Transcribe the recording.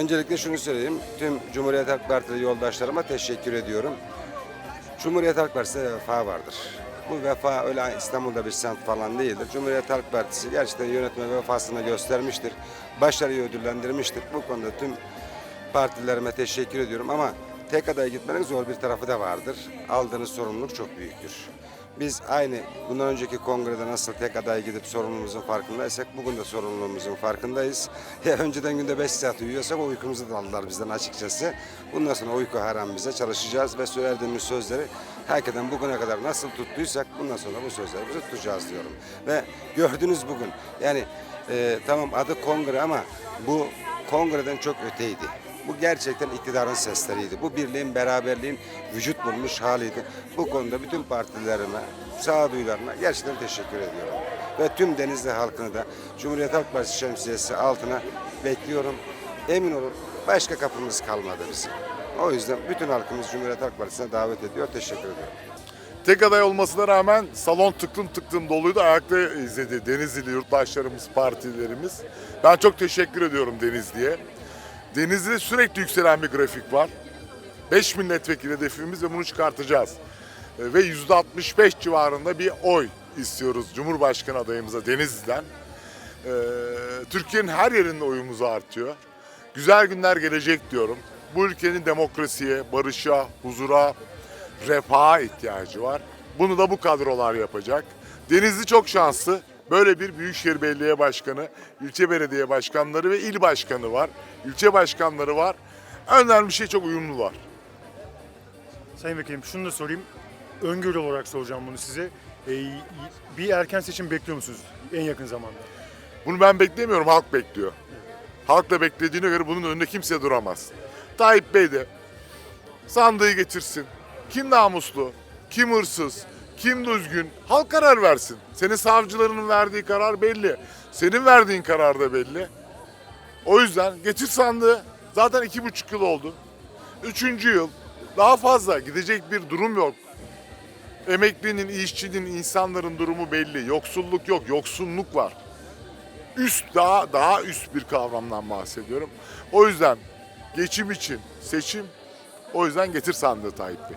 Öncelikle şunu söyleyeyim. Tüm Cumhuriyet Halk Partili yoldaşlarıma teşekkür ediyorum. Cumhuriyet Halk Partisi'nde vefa vardır. Bu vefa öyle İstanbul'da bir semt falan değildir. Cumhuriyet Halk Partisi gerçekten yönetme vefasını göstermiştir. Başarıyı ödüllendirmiştir. Bu konuda tüm partilerime teşekkür ediyorum ama tek adaya gitmenin zor bir tarafı da vardır. Aldığınız sorumluluk çok büyüktür. Biz aynı bundan önceki kongrede nasıl tek aday gidip sorumluluğumuzun farkındaysak bugün de sorumluluğumuzun farkındayız. Ya önceden günde 5 saat uyuyorsak o uykumuzu da aldılar bizden açıkçası. Bundan sonra uyku haram bize çalışacağız ve söylediğimiz sözleri hakikaten bugüne kadar nasıl tuttuysak bundan sonra bu sözlerimizi tutacağız diyorum. Ve gördünüz bugün yani e, tamam adı kongre ama bu kongreden çok öteydi. Bu gerçekten iktidarın sesleriydi. Bu birliğin, beraberliğin vücut bulmuş haliydi. Bu konuda bütün partilerime, sağduyularına gerçekten teşekkür ediyorum. Ve tüm Denizli halkını da Cumhuriyet Halk Partisi şemsiyesi altına bekliyorum. Emin olun başka kapımız kalmadı bizim. O yüzden bütün halkımız Cumhuriyet Halk Partisi'ne davet ediyor. Teşekkür ediyorum. Tek aday olmasına rağmen salon tıklım tıklım doluydu. Ayakta izledi Denizli yurttaşlarımız, partilerimiz. Ben çok teşekkür ediyorum Denizli'ye. Denizli'de sürekli yükselen bir grafik var. 5 milletvekili hedefimiz ve bunu çıkartacağız. E, Ve %65 civarında bir oy istiyoruz Cumhurbaşkanı adayımıza Denizli'den. E, Türkiye'nin her yerinde oyumuz artıyor. Güzel günler gelecek diyorum. Bu ülkenin demokrasiye, barışa, huzura, refaha ihtiyacı var. Bunu da bu kadrolar yapacak. Denizli çok şanslı. Böyle bir Büyükşehir Belediye Başkanı, ilçe belediye başkanları ve il başkanı var. İlçe başkanları var. Önemli şey çok uyumlular. Sayın Vekilim şunu da sorayım. Öngörü olarak soracağım bunu size. Ee, bir erken seçim bekliyor musunuz en yakın zamanda? Bunu ben beklemiyorum, halk bekliyor. Halk da beklediğine göre bunun önünde kimse duramaz. Tayyip Bey de sandığı getirsin. Kim namuslu, kim hırsız, kim düzgün, halk karar versin. Senin savcılarının verdiği karar belli. Senin verdiğin karar da belli. O yüzden getir sandığı. Zaten iki buçuk yıl oldu. Üçüncü yıl. Daha fazla gidecek bir durum yok. Emeklinin, işçinin, insanların durumu belli. Yoksulluk yok, yoksunluk var üst daha daha üst bir kavramdan bahsediyorum. O yüzden geçim için seçim o yüzden getir sandığı Tayyip Bey.